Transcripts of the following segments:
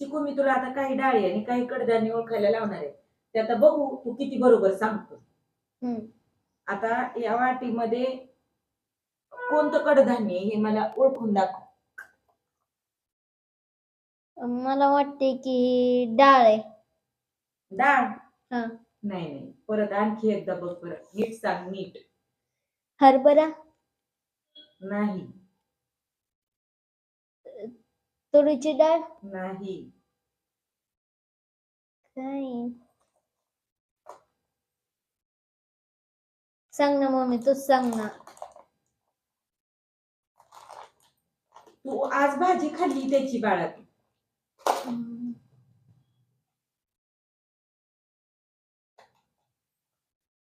चिकू मी तुला आता काही डाळी आणि काही कडधान्य ओळखायला लावणार आहे. ते आता बघू तू किती बरोबर सांगतो. आता या वाटीमध्ये कोणतं कडधान्य हे मला ओळखून दाखव. मला वाटते की डाळ आहे. डाळ? हा. नाही नाही. परत आणखी एकदा बघ परत नीट सांग नीट. हरभरा? नाही. तुरीची डाळ नाही. काय सांग ना मम्मी तूच सांग ना. तू आज भाजी खाल्ली त्याची बाळा तू.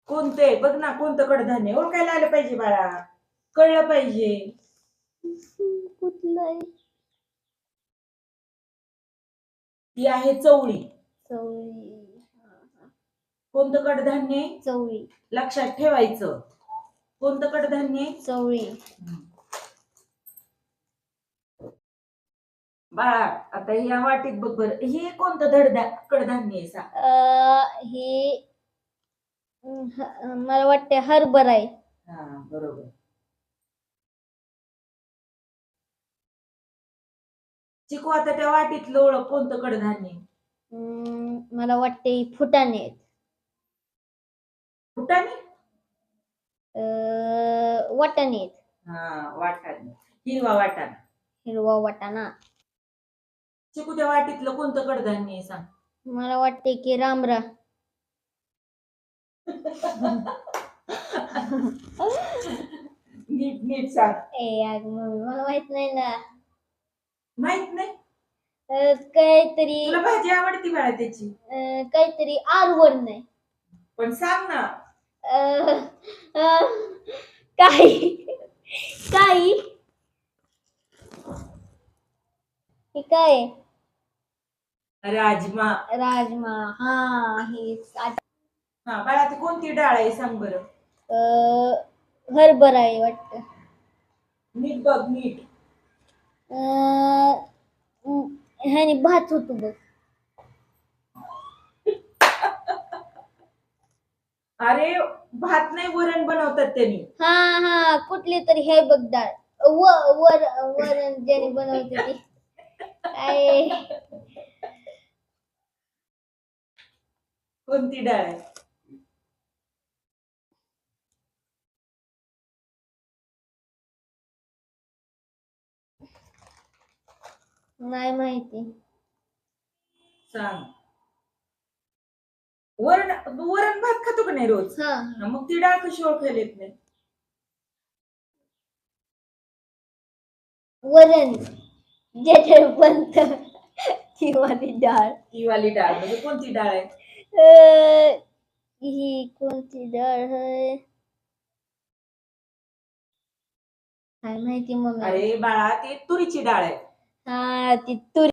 कोणतं? आहे बघ ना कोणतं कडधान्य ओळखायला आलं पाहिजे बाळा. कळलं पाहिजे. कुठलं आहे ती आहे चवळी. चवळी. कोणतं कडधान्य? आहे? चवळी. लक्षात ठेवायचं. कोणतं कडधान्य? आहे? चवळी. बाळा आता ह्या वाटीत बघ बरं. हे कोणतं धडधा कडधान्य आहे सांग. अं, हे अं, ह- मला वाटते हरभरा आहे. हा बरोबर. चिकू आता त्या वाटीतलं ओळख कोणतं कडधान्य? आहे? अं, मला वाटते फुटाणे आहेत. फुटाणे? अं, वाटाणे आहेत. हा वाटाणे. हिरवा वाटाणा. हिरवा वाटाणा. चिकू त्या वाटीतलं कोणतं कडधान्य आहे सांग? मला वाटते की रामरा. नीट नीट सांग. ए यार मम्मी मला माहीत नाही ना. माहीत नाही? अं, काहीतरी तुला भाजी आवडती बाळा त्याची अं, काहीतरी आरवर नाही. पण सांग ना. अं, अं, काही काही. हे काय? आहे? राजमा. राजमा हा हे हा बाळा ती कोणती डाळ आहे सांग बरं. अं, हरभरा आहे वाटत. नीट बघ नीट ह्याने भात होतो बघ. अरे भात नाही वरण बनवतात त्यांनी. हा हा कुठली तरी हे बघ डाळ व वर वरण ज्याने बनवते ती. काय? कोणती डाळ आहे? नाही माहिती. सांग. वरण वरण भात खातो का नाही रोज? हा. मग ती डाळ कशी ओळखायला येत नाही? वरण. ज्याच्यावर बनत ती वाली डाळ. ती वाली डाळ. म्हणजे कोणती डाळ आहे? अं, ही कोणती डाळ आहे? काय माहिती मम्मी. अरे बाळा ती तुरीची डाळ आहे. हा ती तुरी.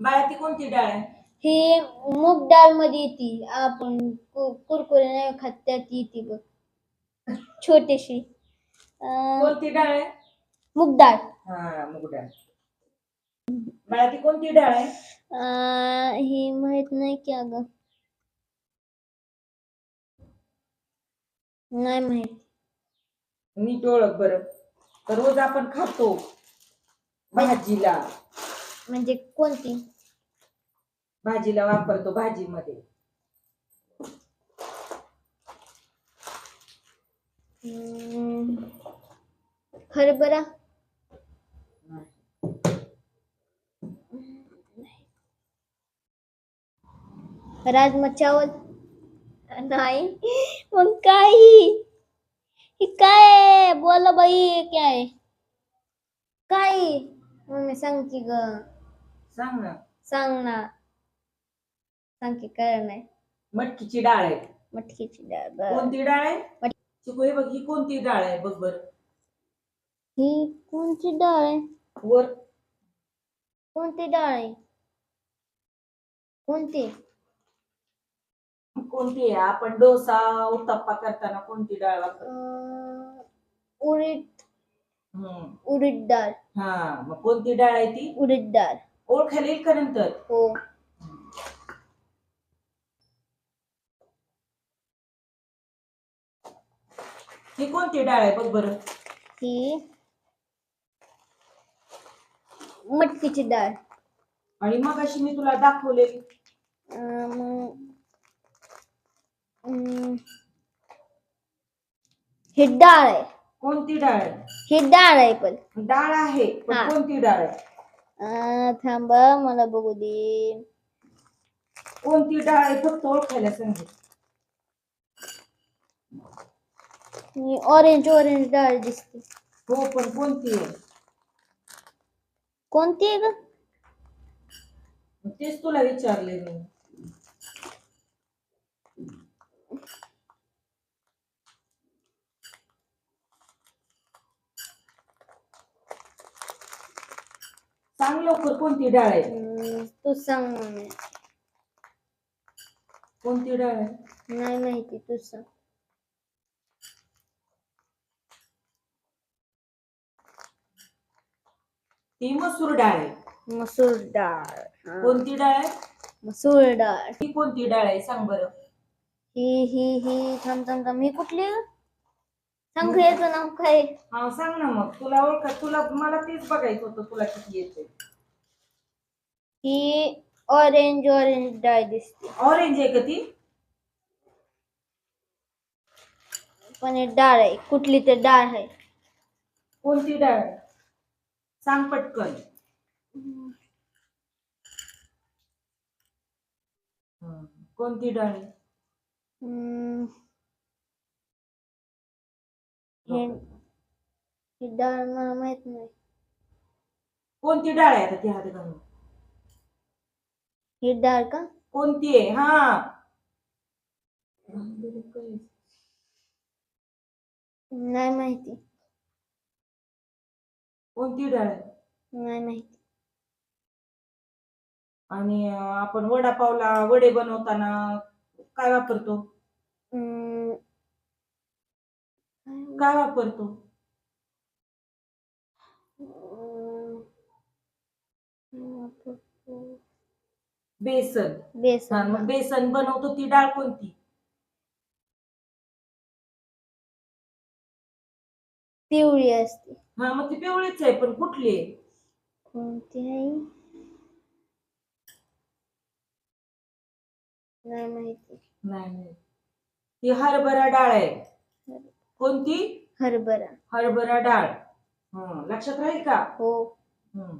बाळा ती कोणती डाळ आहे? ही मूग डाळमध्ये येते. आपण कु- कुरकुरे नाही खात त्यात येते बघ. छोटीशी. अं, कोणती डाळ आहे? मूग डाळ. हा मूग डाळ. बाळा ती कोणती डाळ आहे? अं, ही माहीत नाही की अगं. नाही माहीत. नीट ओळख बरं. तर रोज आपण खातो. भाजीला. म्हणजे कोणती? भाजीला वापरतो भाजीमध्ये. हम्म, हरभरा. राजमा चावल. नाही. मग काही हे काय आहे? बोला बाई काय आहे? काय मम्मी सांग की ग सांग ना. सांग ना. सांग की काय नाही मटकीची डाळ आहे. मटकीची डाळ बरं. कोणती डाळ आहे? मट- चिकू हे बघ ही कोणती डाळ आहे? बघ बर. ही कोणती डाळ आहे? वर. कोणती डाळ आहे? कोणती? कोणती आहे? आपण डोसा उत्तप्पा करताना कोणती डाळ वापरतो? अं, उडीद. हम्म. उडीद डाळ. हा मग कोणती डाळ आहे ती? उडीद डाळ. ओळखायला येईल का नंतर? हो. ही कोणती डाळ आहे? बघ बरं. ही मटकीची डाळ. आणि मग अशी मी तुला दाखवलेली अं, अं, ही डाळ आहे. कोणती डाळ आहे? ही डाळ आहे पण. डाळ आहे पण हा. कोणती डाळ आहे? अं, थांबा मला बघू दे. कोणती डाळ आहे? फक्त ओळखायला सांगितलं ही ऑरेंज ऑरेंज डाळ दिसते. हो पण कोणती आहे? कोणती आहे ग? तेच तुला विचारले मी. सांग लवकर कोणती डाळ आहे? तू सांग मम्मी. कोणती डाळ आहे? नाही माहिती तू सांग. ती मसूर डाळ आहे. मसूर डाळ हा. कोणती डाळ आहे? मसूर डाळ. ती कोणती डाळ आहे? सांग बरं. ही ही ही थांब थांब थांब. ही कुठली? सांग याचं नाव काय? हा सांग ना मग तुला ओळख तुला मला तेच बघायचं होतं तुला किती येते ही ऑरेंज ऑरेंज डाळ दिसते ऑरेंज आहे का ती पण हे डाळ आहे कुठली तर डाळ आहे कोणती डाळ आहे? सांग पटकन. कोणती डाळ आहे? हम्म. हे डाळ मला माहीत नाही. कोणती डाळ आहे आता ती हात घालून ही डाळ का? कोणती आहे? हा. नाही माहिती. कोणती डाळ आहे? नाही माहिती. आणि अं, आपण वडापावला वडे बनवताना काय वापरतो. काय वापरतो? बेसन. हा, बेसन मग बेसन बनवतो ती डाळ कोणती? पिवळी असते. हा मग ती पिवळीच आहे पण कुठली आहे? कोणती आहे नाही माहिती. नाही नाही ती हरभरा डाळ आहे. कोणती? हरभरा. हरभरा डाळ. हं, लक्षात राहील का? हो. हं.